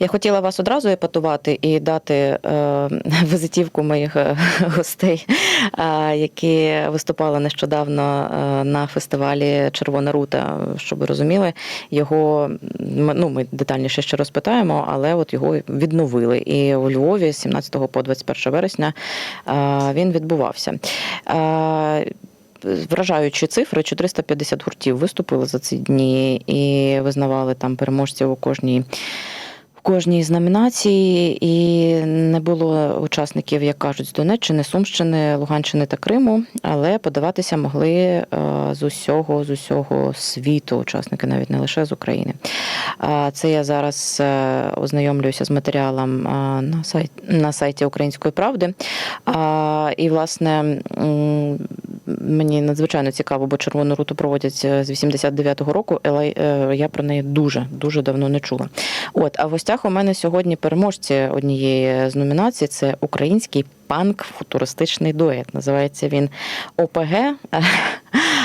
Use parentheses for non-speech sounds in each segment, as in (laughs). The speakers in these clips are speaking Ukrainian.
Я хотіла вас одразу епатувати і дати е, (laughs) визитівку моїх е, (laughs) гостей, е, які виступали нещодавно е, на фестивалі Червона рута. Щоб ви розуміли, його ну, ми детальніше ще розпитаємо, але от його відновили. І у Львові з 17 по 21 вересня е, він відбувався. Е, Вражаючі цифри, 450 гуртів виступили за ці дні і визнавали там переможців у кожній. Кожній з номінацій і не було учасників, як кажуть, з Донеччини, Сумщини, Луганщини та Криму, але подаватися могли е, з усього з усього світу, учасники навіть не лише з України. Це я зараз е, ознайомлююся з матеріалом е, на сайті на сайті Української правди. І, власне, мені надзвичайно цікаво, бо червону руту проводять з 89-го року, але я про неї дуже дуже давно не чула. От, а в гостях у мене сьогодні переможці однієї з номінацій це український панк-футуристичний дует. Називається він ОПГ.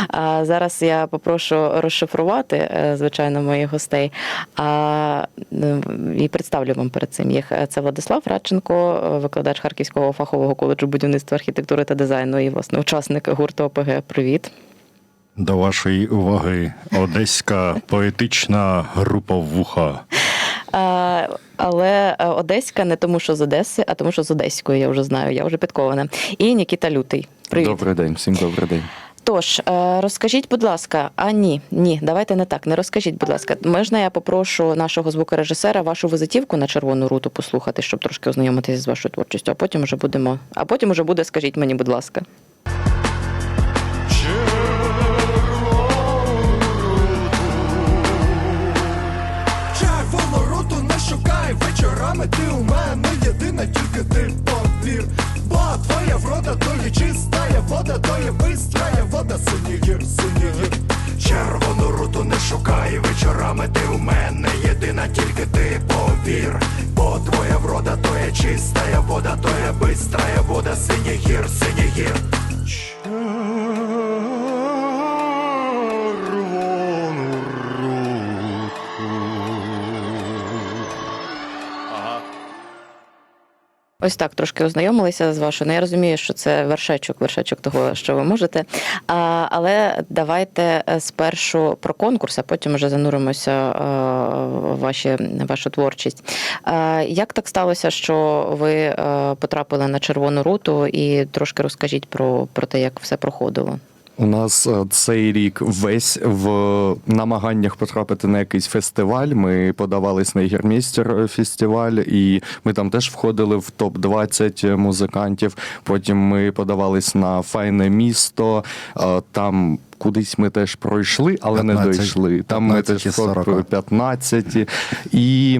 А зараз я попрошу розшифрувати, е, звичайно, моїх гостей. А е, і представлю вам перед цим їх. Це Владислав Радченко, викладач Харківського фахового коледжу будівництва архітектури та дизайну і власне учасник гурту ОПГ. Привіт. До вашої уваги одеська поетична група вуха. Але е, Одеська не тому, що з Одеси, а тому, що з Одеської я вже знаю, я вже підкована. І Нікіта Лютий. Привіт. Добрий день, всім добрий день. Тож, е, розкажіть, будь ласка, а ні, ні, давайте не так. Не розкажіть, будь ласка. Можна я попрошу нашого звукорежисера вашу визитівку на червону руту послухати, щоб трошки ознайомитися з вашою творчістю, а потім вже будемо. А потім вже буде, скажіть мені, будь ласка. Єдина, тільки ти повір. Бо твоя врода то є чистая вода, то є бистрая вода, синій гір, синій гір. Червону руту не шукай вечорами, ти у мене єдина, тільки ти повір. Бо твоя врода то є чистая вода, то є бистрая вода, синій гір, синій гір. Ось так трошки ознайомилися з вашою. Ну, я розумію, що це вершечок, вершечок того, що ви можете. А, але давайте е, спершу про конкурс, а потім вже зануримося е, в ваші, вашу творчість. А, Як так сталося, що ви е, потрапили на червону руту, і трошки розкажіть про, про те, як все проходило? У нас е, цей рік весь в намаганнях потрапити на якийсь фестиваль. Ми подавались на Єгермейстер фестиваль, і ми там теж входили в топ 20 музикантів. Потім ми подавались на файне місто. е, Там кудись ми теж пройшли, але не 15, дійшли. Там ми теж із 40. топ 15. І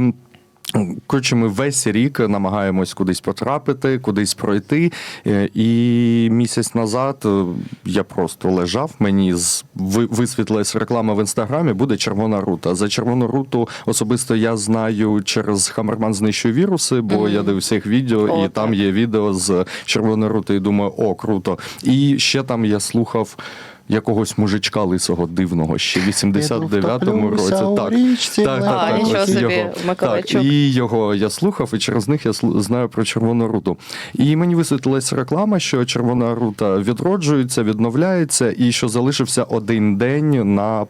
Коротше, ми весь рік намагаємось кудись потрапити, кудись пройти. Е, І місяць назад е, я просто лежав. Мені висвітлилась реклама в інстаграмі. Буде червона рута. За червону руту особисто я знаю через Хамерман знищує віруси, бо Мгм. я дивився їх відео, О, і так. там є відео з червоної рути. І думаю, о, круто. І ще там я слухав. Якогось мужичка лисого дивного ще в 89-му році. Так, так, так, А, так, нічого ось собі, його. Так, і його я слухав, і через них я сл- знаю про червону руту. І мені висвітлилась реклама, що червона рута відроджується, відновляється, і що залишився один день на.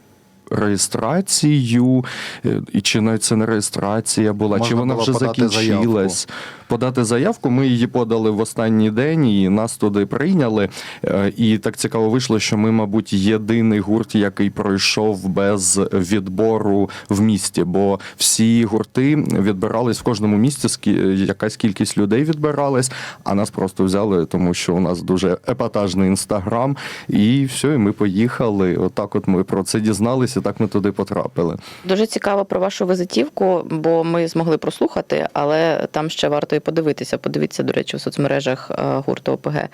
Реєстрацію, е, і чи навіть це не реєстрація була, Можна чи вона вже закінчилась. Подати заявку. Ми її подали в останній день, і нас туди прийняли. Е, І так цікаво вийшло, що ми, мабуть, єдиний гурт, який пройшов без відбору в місті, бо всі гурти відбирались в кожному місті, якась кількість людей відбиралась, а нас просто взяли, тому що у нас дуже епатажний інстаграм, і все, і ми поїхали. Отак, от ми про це дізналися, так ми туди потрапили. Дуже цікаво про вашу визитівку, бо ми змогли прослухати, але там ще варто і подивитися. Подивіться, до речі, в соцмережах е, гурту ОПГ. Е,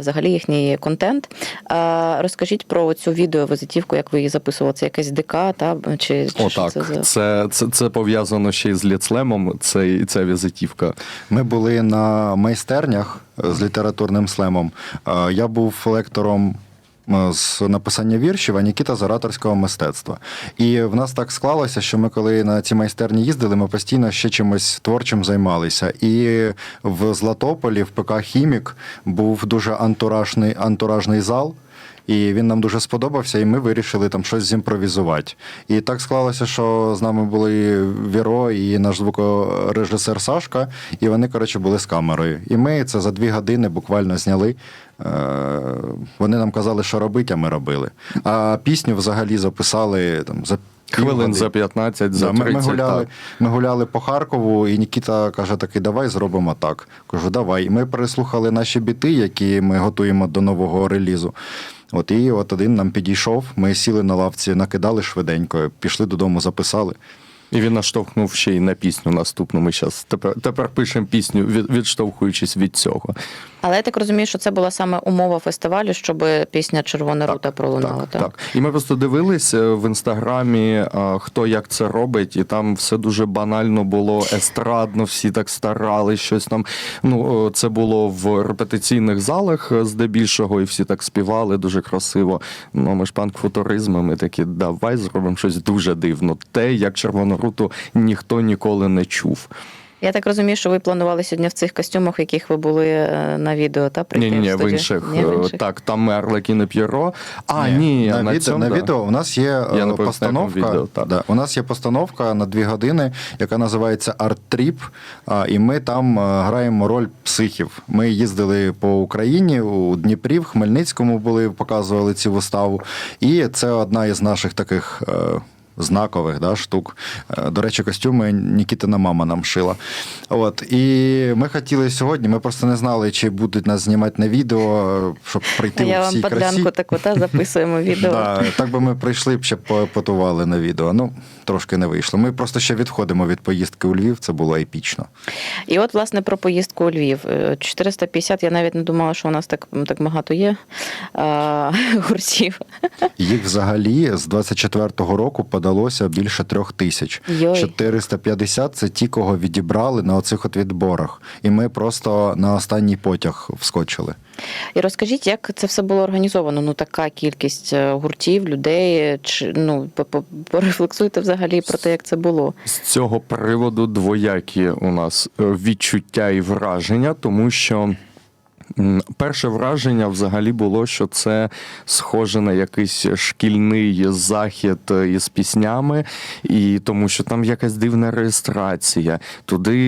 Взагалі їхній контент. Е, Розкажіть про цю відеовизитівку, як ви її записували. Це якась ДК, та чи, чи що Отак, це за це, це, це пов'язано ще з ліцлемом. Це ця візитівка. Ми були на майстернях з літературним слемом. Я був лектором з написання віршів, а Нікіта з ораторського мистецтва. І в нас так склалося, що ми, коли на ці майстерні їздили, ми постійно ще чимось творчим займалися. І в Златополі, в ПК Хімік, був дуже антуражний, антуражний зал. І він нам дуже сподобався, і ми вирішили там щось зімпровізувати. І так склалося, що з нами були Віро і наш звукорежисер Сашка, і вони, коротше, були з камерою. І ми це за дві години буквально зняли. Е, Вони нам казали, що робити, а ми робили. А пісню взагалі записали там за Хвилин за 15, за Да, ми, ми, гуляли, так. ми гуляли по Харкову, і Нікіта каже: такий, давай зробимо так. Кажу, давай. І ми переслухали наші біти, які ми готуємо до нового релізу. От і от один нам підійшов. Ми сіли на лавці, накидали швиденько, пішли додому, записали. І він наштовхнув ще й на пісню наступну. Ми зараз тепер, тепер пишемо пісню, від, відштовхуючись від цього. Але я так розумію, що це була саме умова фестивалю, щоб пісня Червона рута пролунала. Так, так. І ми просто дивились е, в інстаграмі, хто як це робить, і там все дуже банально було естрадно, всі так старались, щось там. Ну, е, це було в репетиційних залах е, здебільшого, і всі так співали дуже красиво. Ну, ми ж панк-футуризми, ми такі, давай зробимо щось дуже дивно. Те, як червону руту ніхто ніколи не чув. Я так розумію, що ви планували сьогодні в цих костюмах, в яких ви були е, на відео, та Ні, прийти ні, ні, в студію? інших. Ні, в е, інших? Так, там ми Арлекін П'єро. А, ні, на, на, відео, цьому, на да. відео у нас є е, Я постановка. відео, так. да, у нас є постановка на дві години, яка називається Art Trip. І ми там е, граємо роль психів. Ми їздили по Україні у Дніпрі, в Хмельницькому були, показували цю виставу. І це одна із наших таких. Е, Знакових да, штук. Е, До речі, костюми Нікітина мама нам шила. От. І ми хотіли сьогодні, ми просто не знали, чи будуть нас знімати на відео, щоб прийти я у вам всій красі. подлянку таку та записуємо відео. Да, так би ми прийшли б ще потували на відео. Ну, трошки не вийшло. Ми просто ще відходимо від поїздки у Львів, це було епічно. І от, власне, про поїздку у Львів. Е, 450, я навіть не думала, що у нас так, так багато є а, (laughs) гуртів. Їх взагалі з 24-го року подалося більше трьох тисяч. Йой. 450 це ті, кого відібрали на оцих от відборах. І ми просто на останній потяг вскочили. І розкажіть, як це все було організовано? Ну, така кількість е, гуртів, людей. Чи ну по- по- порефлексуйте взагалі про те, як це було. З цього приводу двоякі у нас е, відчуття і враження, тому що. Перше враження взагалі було, що це схоже на якийсь шкільний захід е, із піснями, і тому що там якась дивна реєстрація. Туди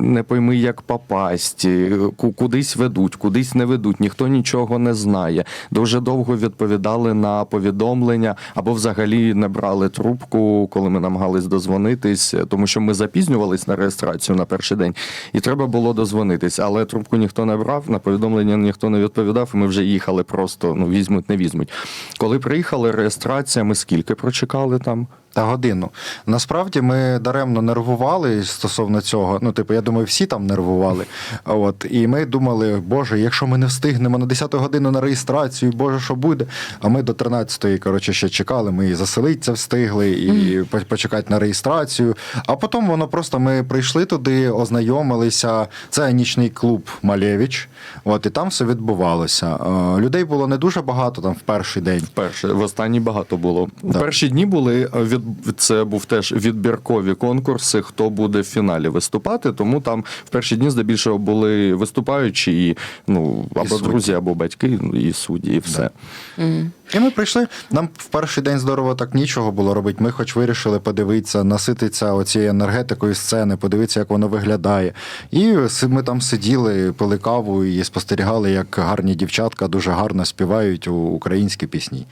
не пойми, як попасть, е, кудись ведуть, кудись не ведуть, ніхто нічого не знає. Дуже довго відповідали на повідомлення або взагалі не брали трубку, коли ми намагались дозвонитись, е, тому що ми запізнювались на реєстрацію на перший день, і треба було дозвонитись, але трубку ніхто не брав, повідомлення ніхто не відповідав, і ми вже їхали просто ну візьмуть, не візьмуть. Коли приїхали, реєстрація, ми скільки прочекали там? Та годину. Насправді ми даремно нервували стосовно цього. Ну, типу, я думаю, всі там нервували. От, і ми думали, Боже, якщо ми не встигнемо на 10 годину на реєстрацію, Боже, що буде? А ми до 13-ї, коротше, ще чекали. Ми і заселитися встигли, і по- почекати на реєстрацію. А потім воно просто ми прийшли туди, ознайомилися. Це нічний клуб Малєвич. От, і там все відбувалося. Е, Людей було не дуже багато там в перший день. Перше, в останній багато було. Да. В перші дні були е, від це був теж відбіркові конкурси, хто буде в фіналі виступати. Тому там в перші дні здебільшого були виступаючі і ну або судді. друзі, або батьки, ну, і судді, і все. Мгм. І ми прийшли. Нам в перший день здорово так нічого було робити. Ми хоч вирішили подивитися, насититися оцією енергетикою сцени, подивитися, як воно виглядає. І си- ми там сиділи, пили каву і спостерігали, як гарні дівчатка дуже гарно співають у українські пісні.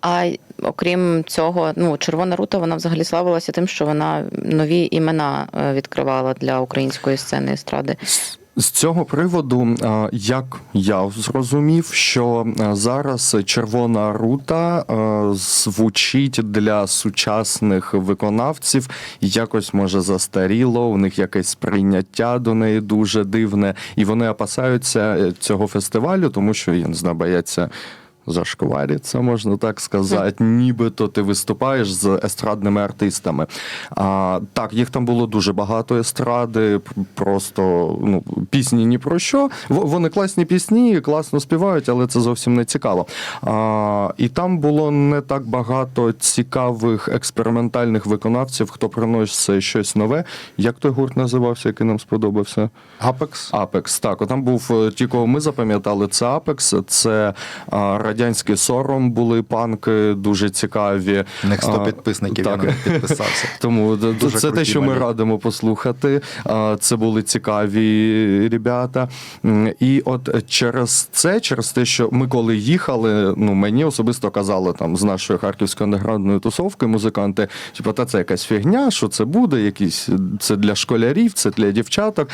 А окрім цього, ну Червона рута вона взагалі славилася тим, що вона нові імена е, відкривала для української сцени естради. З цього приводу, е, як я зрозумів, що е, зараз червона рута звучить для сучасних виконавців якось може застаріло, у них якесь сприйняття до неї дуже дивне, і вони опасаються цього фестивалю, тому що я не знаю, бояться. Зашквариться, можна так сказати. Нібито ти виступаєш з естрадними артистами. А, так, їх там було дуже багато естради, просто ну, пісні ні про що. Вони класні пісні, класно співають, але це зовсім не цікаво. А, і там було не так багато цікавих експериментальних виконавців, хто приносить щось нове. Як той гурт називався, який нам сподобався? Апекс. Апекс, так, там був е, ті, кого ми запам'ятали, це Апекс, це радянський сором були панки, дуже цікаві. Них 100 підписників, так. я навіть підписався. (laughs) Тому Дуже це те, що ми радимо послухати. Це були цікаві ребята. І от через це, через те, що ми коли їхали, ну мені особисто казали там з нашої харківської андеграундної тусовки музиканти, типу, та це якась фігня, що це буде, якісь це для школярів, це для дівчаток.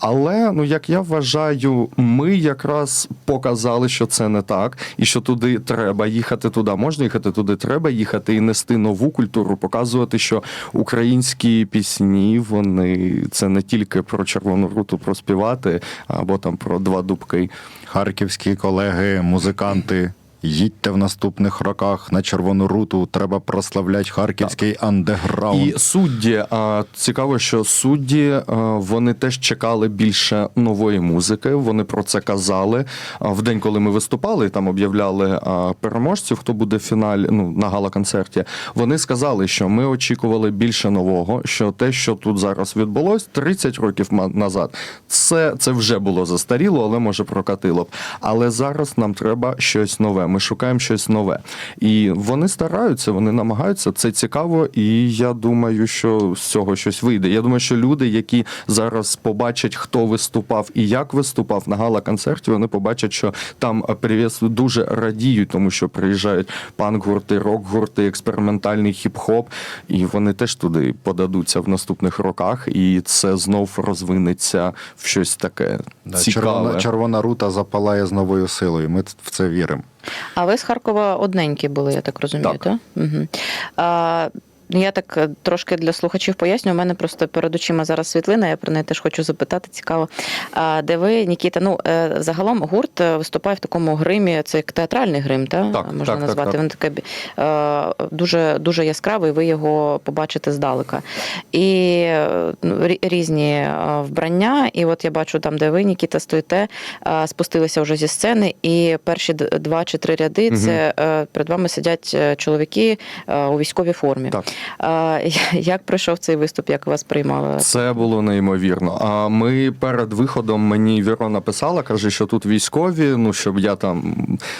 Але ну як я вважаю, ми якраз показали, що це не так, і що туди треба їхати, туди можна їхати, туди треба їхати і нести нову культуру, показувати, що українські пісні вони це не тільки про червону руту проспівати, або там про два дубки. Харківські колеги, музиканти. Їдьте в наступних роках на червону руту. Треба прославляти харківський андеграунд. І судді, а, цікаво, що судді а, вони теж чекали більше нової музики. Вони про це казали. А, В день, коли ми виступали, там об'являли а, переможців, хто буде в фіналі ну, на гала-концерті. Вони сказали, що ми очікували більше нового. Що те, що тут зараз відбулось 30 років назад, це, це вже було застаріло, але може прокатило б. Але зараз нам треба щось нове. Ми шукаємо щось нове. І вони стараються, вони намагаються. Це цікаво, і я думаю, що з цього щось вийде. Я думаю, що люди, які зараз побачать, хто виступав і як виступав на гала-концерті, вони побачать, що там привіс дуже радіють, тому що приїжджають панк-гурти, рок-гурти, експериментальний хіп-хоп, і вони теж туди подадуться в наступних роках, і це знов розвинеться в щось таке Да, цікаве. червона, червона рута запалає з новою силою. Ми в це віримо. А ви з Харкова одненькі були, я так розумію, Так. так? Угу. А, я так е, трошки для слухачів поясню. У мене просто перед очима зараз світлина, я про неї теж хочу запитати. Цікаво. А, де ви, Нікіта? Ну, е, загалом гурт е, виступає в такому гримі, це як театральний грим, та? Так, можна так, назвати. так. Він таке дуже, дуже яскравий, ви його побачите здалека. І ну, рі- різні вбрання. І от я бачу там, де ви, Нікіта, стоїте, спустилися вже зі сцени, і перші два чи три ряди це перед вами сидять чоловіки у військовій формі. Так. (laughs) Як пройшов цей виступ, як вас приймали? Це було неймовірно. А ми перед виходом мені Віро написала, каже, що тут військові, ну щоб я там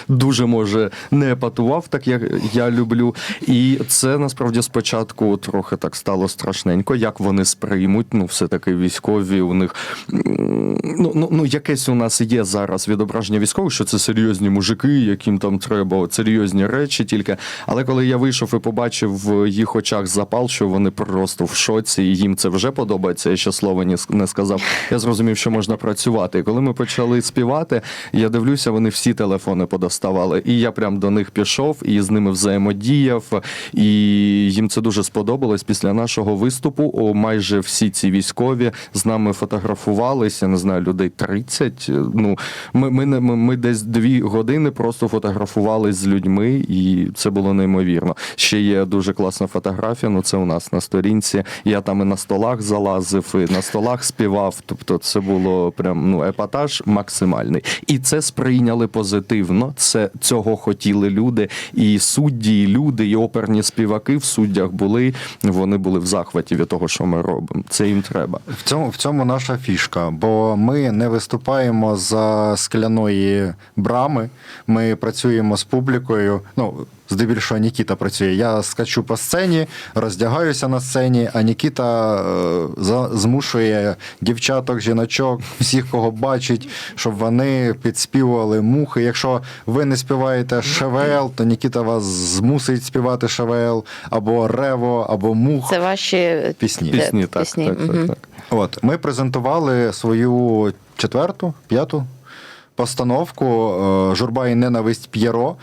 дуже може не епатував, так як я люблю. І це насправді спочатку трохи так стало страшненько, як вони сприймуть. Ну, все таки військові у них ну, ну, ну якесь у нас є зараз відображення військових, що це серйозні мужики, яким там треба серйозні речі тільки. Але коли я вийшов і побачив їх очах запал, що вони просто в шоці, і їм це вже подобається. Я ще слова не сказав. Я зрозумів, що можна працювати. І коли ми почали співати, я дивлюся, вони всі телефони подоставали. І я прям до них пішов і з ними взаємодіяв. І їм це дуже сподобалось. Після нашого виступу о, майже всі ці військові з нами фотографувалися. Не знаю, людей 30. Ну ми, ми, ми, ми десь дві години просто фотографувались з людьми, і це було неймовірно. Ще є дуже класна фотографія. Ну це у нас на сторінці. Я там і на столах залазив, і на столах співав. Тобто, це було прям ну епатаж максимальний. І це сприйняли позитивно. Це цього хотіли люди. І судді, і люди, і оперні співаки в суддях були. Вони були в захваті від того, що ми робимо. Це їм треба. В цьому, в цьому наша фішка, бо ми не виступаємо за скляної брами. Ми працюємо з публікою. Ну, здебільшого Нікіта працює. Я скачу по сцені, роздягаюся на сцені, а Нікіта е, за- змушує дівчаток, жіночок, всіх, кого бачить, щоб вони підспівували мухи. Якщо ви не співаєте ШВЛ, то Нікіта вас змусить співати ШВЛ або Рево, або мух. Це ваші Пісні. Де- Пісні, так, пісні, так, так, так. От ми презентували свою четверту, п'яту постановку е, Журба і ненависть П'єро.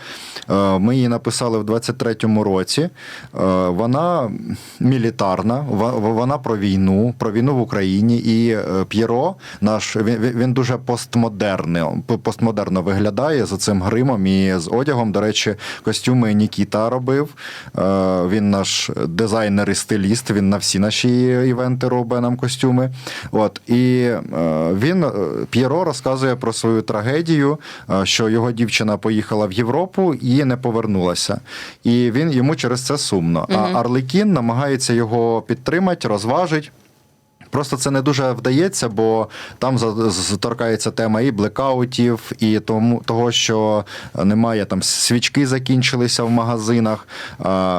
Е, Ми її написали в 23-му році. Е, Вона мілітарна, вона про війну, про війну в Україні. І П'єро наш він, дуже постмодерно, постмодерно виглядає з цим гримом і з одягом. До речі, костюми Нікіта робив. Він наш дизайнер і стиліст. Він на всі наші івенти робить нам костюми. От і він П'єро розказує про свою трагедію, е, що його дівчина поїхала в Європу і не повернулася. І він йому через це сумно. А Арлекін намагається його підтримати, розважить. Просто це не дуже вдається, бо там за- з- торкається тема і блекаутів, і тому того, що немає там свічки закінчилися в магазинах,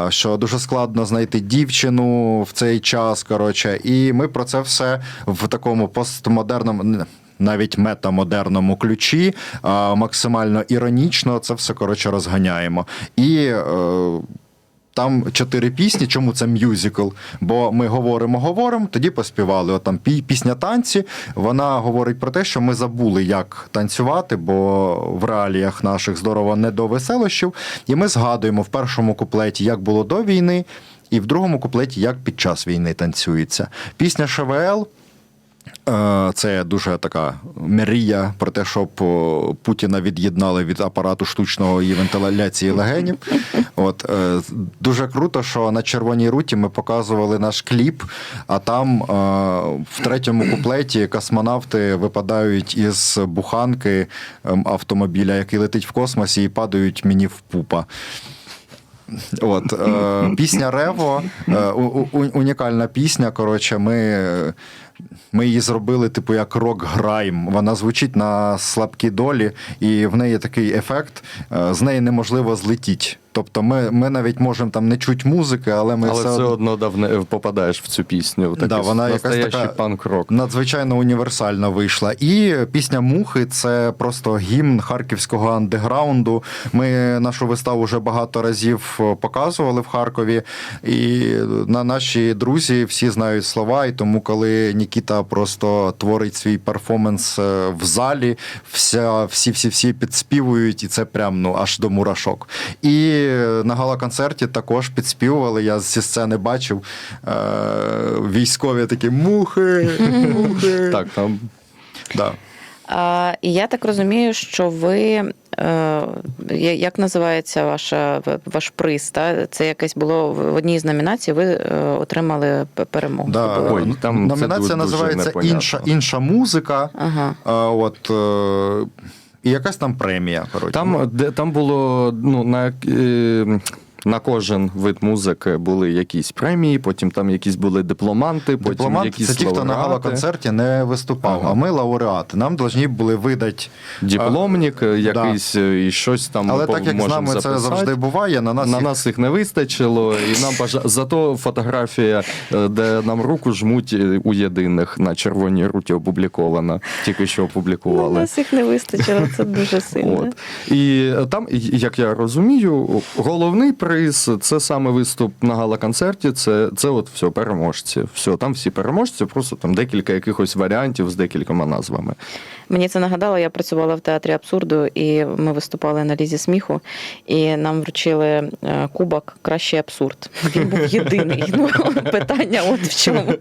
що дуже складно знайти дівчину в цей час. Коротше, і ми про це все в такому постмодерному. Навіть метамодерному ключі, максимально іронічно це все коротше розганяємо. І е, там чотири пісні. Чому це мюзикл? Бо ми говоримо, говоримо, тоді поспівали. От там пісня танці. Вона говорить про те, що ми забули, як танцювати, бо в реаліях наших здорово не до веселощів. І ми згадуємо в першому куплеті, як було до війни, і в другому куплеті, як під час війни танцюється. Пісня ШВЛ. Е, Це дуже така мрія про те, щоб Путіна від'єднали від апарату штучної вентиляції легенів. От е, дуже круто, що на червоній руті ми показували наш кліп, а там е, в третьому куплеті космонавти випадають із буханки ем, автомобіля, який летить в космосі, і падають мені в пупа. От, пісня Рево, унікальна пісня. Коротше, ми, ми її зробили, типу, як рок-грайм. Вона звучить на слабкій долі, і в неї такий ефект, е, з неї неможливо злетіти. Тобто ми, ми навіть можемо там не чути музики, але ми Але все все одно давне попадаєш в цю пісню. в Да, вона якась така панк-рок. надзвичайно універсальна вийшла. І пісня Мухи це просто гімн харківського андеграунду. Ми нашу виставу вже багато разів е, показували в Харкові. І на наші друзі всі знають слова. І тому, коли Нікіта просто творить свій перформанс е, в залі, вся, всі, всі, всі підспівують, і це прям ну аж до мурашок. І на гала-концерті також підспівували. Я зі сцени бачив е, військові такі мухи, мухи. Так, там Да. А, і я так розумію, що ви. Е, Як називається ваша ваш приз? Та? Це якесь було в одній з номінацій. Ви е, отримали перемогу. Да. Ой, там Номінація дуже називається непонятно. інша, інша музика. Ага. А, от, е, і якась там премія. Коротше. Там, де, там було ну, на, е, на кожен вид музики були якісь премії, потім там якісь були дипломанти, потім Дипломант якісь це ті, хто на лауреати. гала-концерті не виступав, Ага. а ми лауреати. Нам повинні були видати. Дипломник, якийсь е, і щось там Але так як з нами це завжди буває, на нас на їх- нас їх не вистачило, і нам бажа... (laughs) зато фотографія, е, де нам руку жмуть е, у єдиних на червоній руті опублікована. Тільки що опублікували. нас їх не вистачило, це дуже (laughs) сильно. От. І там, як я розумію, головний приз це саме виступ на гала-концерті. Це, це от все, переможці. Все, там всі переможці, просто там декілька якихось варіантів з декількома назвами. Мені це нагадало, я працювала в театрі абсурду, і ми виступали на лізі сміху, і нам вручили е, кубок Кращий абсурд. Він був єдиний. Ну, питання от в чому.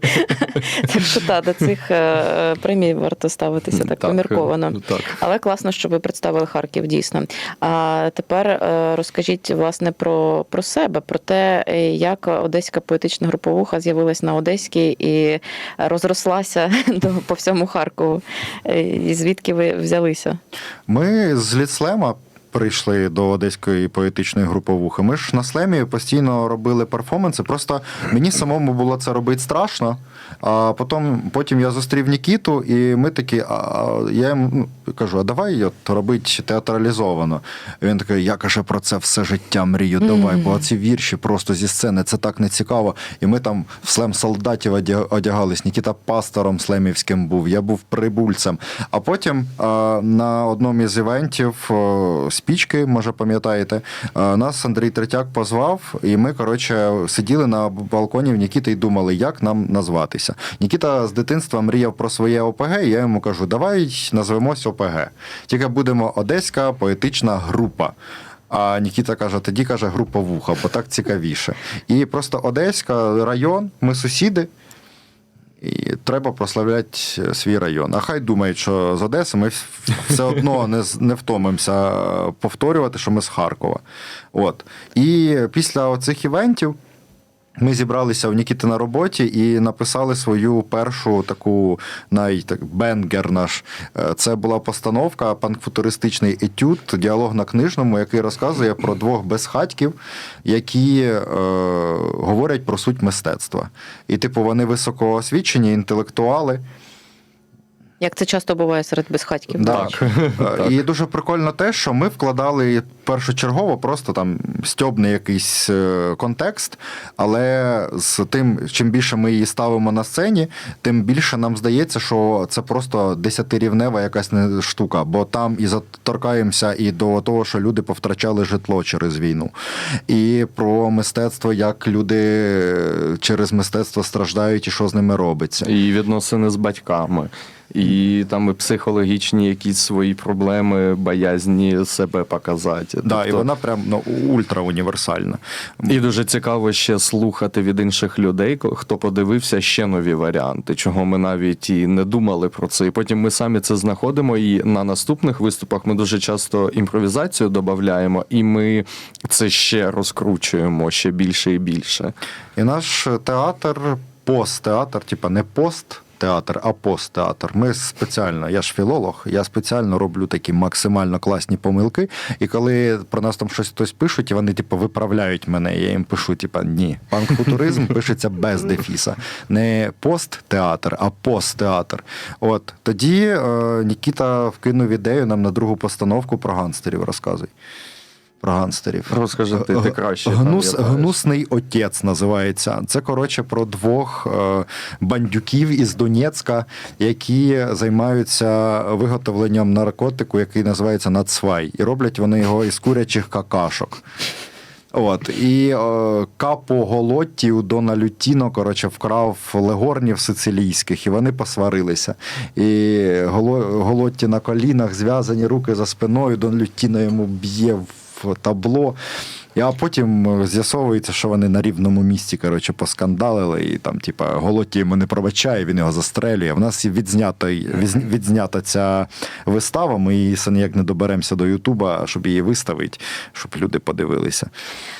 Так що та, до цих е, премій варто ставитися так помірковано. е, Так. Але класно, що ви представили Харків дійсно. А тепер е, розкажіть власне про, про себе, про те, е, як одеська поетична груповуха з'явилась на Одеській і розрослася (laughs) до по всьому Харкову. Е, І звідки ви взялися? Ми з Ліцлема прийшли до одеської поетичної груповухи. Ми ж на слемі постійно робили перформанси. Просто мені самому було це робити страшно. А потім, потім я зустрів Нікіту, і ми такі, а, я йому ну, кажу: а давай от, робити театралізовано. Він такий, я каже, про це все життя мрію. Давай, бо ці вірші просто зі сцени це так не цікаво. І ми там в слем солдатів одягались. Нікіта пастором слемівським був, я був прибульцем. А потім а, на одному із івентів о, спічки, може пам'ятаєте. Е, Нас Андрій Третяк позвав, і ми, коротше, сиділи на балконі в Нікіти і думали, як нам назватися. Нікіта з дитинства мріяв про своє ОПГ, і я йому кажу, давай назвемось ОПГ. Тільки будемо Одеська поетична група. А Нікіта каже, тоді каже група вуха, бо так цікавіше. І просто Одеська район, ми сусіди. І треба прославляти свій район. А хай думають, що з Одеси ми все одно не, не втомимося повторювати, що ми з Харкова. От. І після оцих івентів ми зібралися в Нікіти на роботі і написали свою першу таку най, так, бенгер наш. Е, Це була постановка, панкфутуристичний етюд, діалог на книжному, який розказує про двох безхатьків, які е, говорять про суть мистецтва. І, типу, вони високоосвічені, інтелектуали. Як це часто буває серед безхатьків? Так. Е, (laughs) І дуже прикольно те, що ми вкладали першочергово просто там стьобний якийсь е, контекст, але з тим, чим більше ми її ставимо на сцені, тим більше нам здається, що це просто десятирівнева якась не штука, бо там і заторкаємося і до того, що люди повтрачали житло через війну, і про мистецтво, як люди е, через мистецтво страждають і що з ними робиться. І відносини з батьками. І там і психологічні якісь свої проблеми, боязні себе показати. Да, і Тобто- вона прям ну, ультра універсальна. І дуже цікаво ще слухати від інших людей, хто подивився ще нові варіанти, чого ми навіть і не думали про це. І потім ми самі це знаходимо. І на наступних виступах ми дуже часто імпровізацію додаємо, і ми це ще розкручуємо ще більше і більше. І наш театр пост-театр, типа не пост. Театр, а пост-театр. Ми спеціально, я ж філолог, я спеціально роблю такі максимально класні помилки. І коли про нас там щось хтось пишуть, і вони типу виправляють мене, я їм пишу, типа ні, панк-футуризм пишеться без дефіса. Не пост-театр, а пост-театр. От тоді е, Нікіта вкинув ідею нам на другу постановку про гангстерів. Розказуй. Про гангстерів. Розкажи ти, ти краще Гнус, пам'ятаєш. гнусний отець називається. Це коротше про двох е, бандюків із Донецька, які займаються виготовленням наркотику, який називається нацвай. І роблять вони його із курячих какашок. От і е, капо Голотті у Дона Лютіно, коротше, вкрав легорнів сицилійських, і вони посварилися. І Голо- Голотті на колінах, зв'язані руки за спиною, Дон Лютіно йому б'є в табло. І, А потім е, з'ясовується, що вони на рівному місці коротше, поскандалили, і там, типа, Голоті йому не пробачає, він його застрелює. В нас відзнята, відзнята ця вистава. Ми її все ніяк не доберемося до Ютуба, щоб її виставити, щоб люди подивилися.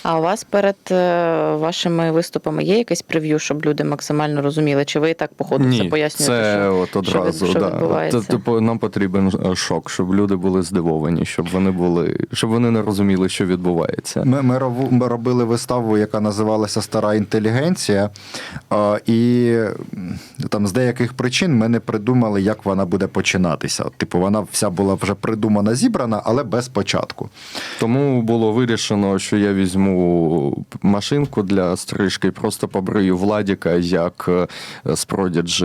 А у вас перед е, вашими виступами є якесь прев'ю, щоб люди максимально розуміли? Чи ви і так по ходу все Ні, пояснюєте? це що, от одразу. що да. відбувається? Т- Типу, нам потрібен е, шок, щоб люди були здивовані, щоб вони були, щоб вони не розуміли, що відбувається. Ми, ми, робили виставу, яка називалася Стара інтелігенція, і там з деяких причин ми не придумали, як вона буде починатися. Типу, вона вся була вже придумана, зібрана, але без початку. Тому було вирішено, що я візьму машинку для стрижки і просто побрию Владіка як е, з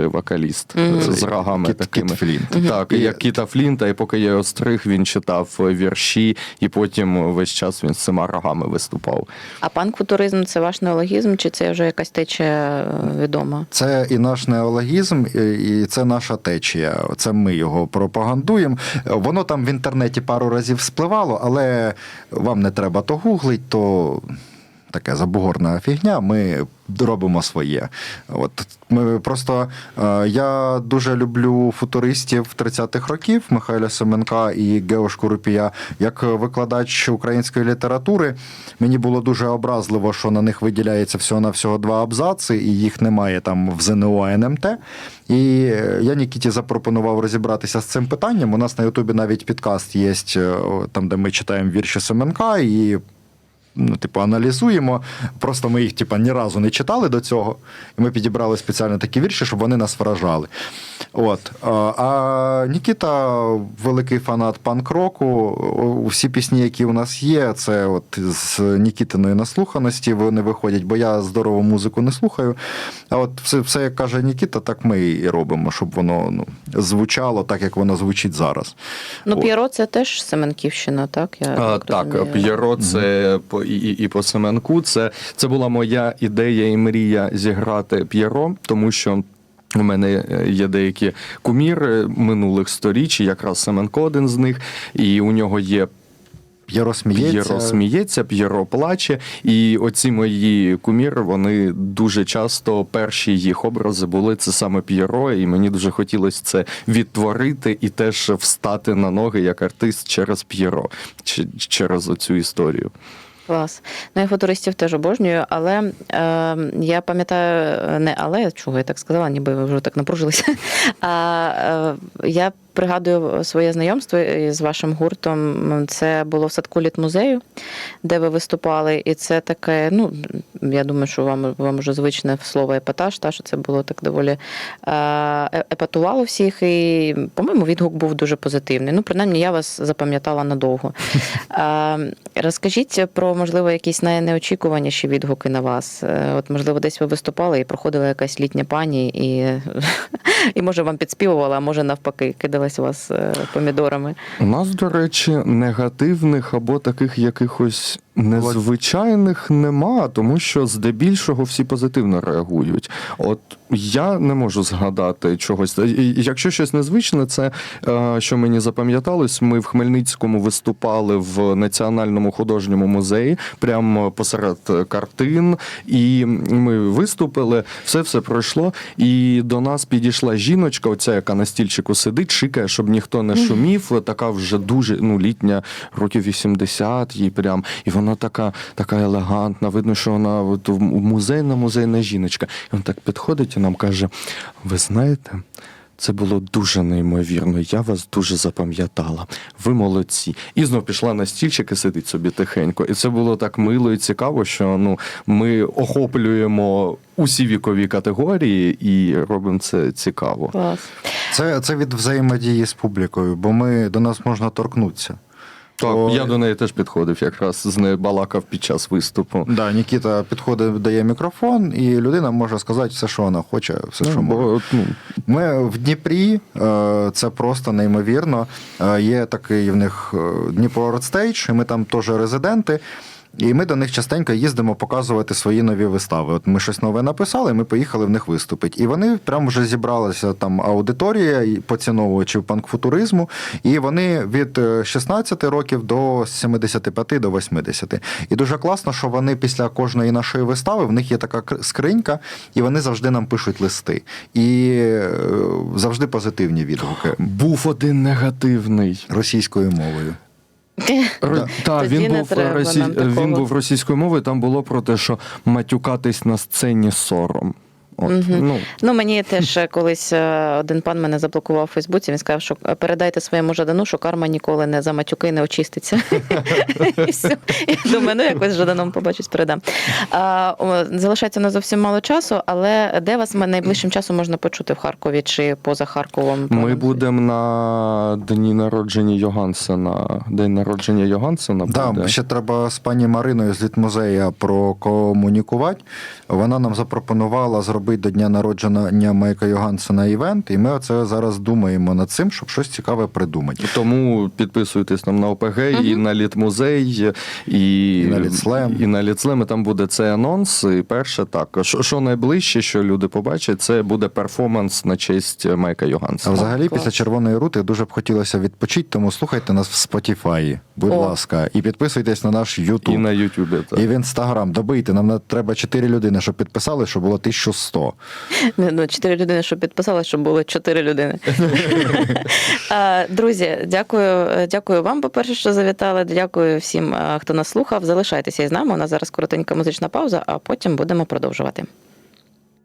вокаліст Мгм. з рогами Кіт- такими. Кіт Флінт. Так, І- як Кіта Флінта, і поки я його стриг, він читав е, вірші, і потім весь час він з цими рогами виступав. А панк-футуризм це ваш неологізм, чи це вже якась течія е, відома? Це і наш неологізм, і і це наша течія. Це ми його пропагандуємо. Воно там в інтернеті пару разів спливало, але вам не треба то гуглить, то таке забугорна фігня. Ми робимо своє. От ми просто е, я дуже люблю футуристів 30-х років Михайля Семенка і Гео Шкурупія. Як викладач української літератури, мені було дуже образливо, що на них виділяється всього на всього два абзаци, і їх немає там в ЗНО НМТ. І е, я Нікіті запропонував розібратися з цим питанням. У нас на Ютубі навіть підкаст є, е, там, де ми читаємо вірші Семенка і ну, типу, аналізуємо. Просто ми їх типу, ні разу не читали до цього. І ми підібрали спеціально такі вірші, щоб вони нас вражали. От. А, Нікіта великий фанат панк-року. Всі пісні, які у нас є, це от з Нікітиної наслуханості вони виходять, бо я здорову музику не слухаю. А от все, все як каже Нікіта, так ми і робимо, щоб воно ну, звучало так, як воно звучить зараз. Ну, П'єро це теж Семенківщина, так? Я А, так так. П'єро, це по і, і, і по Семенку. Це, це була моя ідея і мрія зіграти П'єро, тому що. У мене е, є деякі куміри минулих сторіч, і якраз Семенко один з них, і у нього є П'єро сміється. П'єро сміється, П'єро плаче. І оці мої куміри, вони дуже часто перші їх образи були це саме П'єро, і мені дуже хотілося це відтворити і теж встати на ноги як артист через П'єро, через оцю історію. Клас. Ну, я футуристів теж обожнюю, але е, я пам'ятаю, не але, чого я так сказала, ніби ви вже так напружилися. (laughs) А е, я пригадую своє знайомство з вашим гуртом. Це було в садку літмузею, де ви виступали. І це таке, ну, я думаю, що вам, вам вже звичне слово епатаж, та, що це було так доволі е, епатувало всіх. І, по-моєму, відгук був дуже позитивний. Ну, принаймні, я вас запам'ятала надовго. (laughs) Розкажіть про, можливо, якісь найнеочікуваніші відгуки на вас. Е, От, можливо, десь ви виступали і проходила якась літня пані, і, (laughs) і може вам підспівувала, а може навпаки, кидалась вас е, помідорами. У нас, до речі, негативних або таких якихось незвичайних нема, тому що здебільшого всі позитивно реагують. От я не можу згадати чогось. Якщо щось незвичне, це е, що мені запам'яталось, ми в Хмельницькому виступали в Національному художньому музеї, прямо посеред картин, і ми виступили, все все пройшло. І до нас підійшла жіночка, оця, яка на стільчику сидить, шикає, щоб ніхто не шумів. Така вже дуже ну, літня, років 80, їй прям. І вона така, така елегантна. Видно, що вона от, музейна музейна жіночка. І вона так підходить і нам каже: ви знаєте. Це було дуже неймовірно. Я вас дуже запам'ятала. Ви молодці. І знов пішла на стільчик і сидить собі тихенько. І це було так мило і цікаво, що ну ми охоплюємо усі вікові категорії і робимо це цікаво. Клас. Це, це від взаємодії з публікою, бо ми до нас можна торкнутися. Так, То- я до неї теж підходив, якраз з нею балакав під час виступу. Да, Нікіта підходить, дає мікрофон, і людина може сказати все, що вона хоче, все, що Ну, може. бо, ну, Ми в Дніпрі, е, це просто неймовірно. Е, Є такий в них е, Дніпро Родстейдж, і ми там теж резиденти. І ми до них частенько їздимо показувати свої нові вистави. От ми щось нове написали, ми поїхали в них виступити. І вони прямо вже зібралася там аудиторія поціновувачів панкфутуризму. І вони від е, 16 років до 75 до 80. І дуже класно, що вони після кожної нашої вистави в них є така кр- скринька, і вони завжди нам пишуть листи. І е, завжди позитивні відгуки був один негативний. російською мовою. Та, Тоді він не був, треба росі... нам такого. він був російською мовою, там було про те, що матюкатись на сцені сором. От, Мгм. ну, Ну, мені теж е, колись е, один пан мене заблокував у Фейсбуці. Він сказав, що е, передайте своєму Жадану, що карма ніколи не за матюки не очиститься. (laughs) І все. Я думаю, ну якось з Жаданом побачусь, передам. А, Залишається не зовсім мало часу, але де вас найближчим часом можна почути в Харкові чи поза Харковом? ми будемо на дні народження Йогансена. День народження Йогансена Да, ще треба з пані Мариною з літмузея прокомунікувати. Вона нам запропонувала зробити до дня народження Майка Йогансена івент, і ми оце зараз думаємо над цим, щоб щось цікаве придумати. Тому підписуйтесь нам на ОПГ і на літмузей, і, І на Літслем. І на Літслем. І там буде цей анонс. І перше так. Що, що найближче, що люди побачать, це буде перформанс на честь Майка А взагалі, клас. після червоної рути дуже б хотілося відпочити, тому слухайте нас в Spotify, будь О. ласка, і підписуйтесь на наш YouTube. І на Ютубі. так. І в інстаграм добийте. Нам на- треба 4 людини, щоб підписали, щоб було 1100. Ну, чотири людини, що підписали, щоб було чотири людини. (laughs) Друзі, дякую, дякую вам, по-перше, що завітали. Дякую всім, хто нас слухав. Залишайтеся із нами. У нас зараз коротенька музична пауза, а потім будемо продовжувати.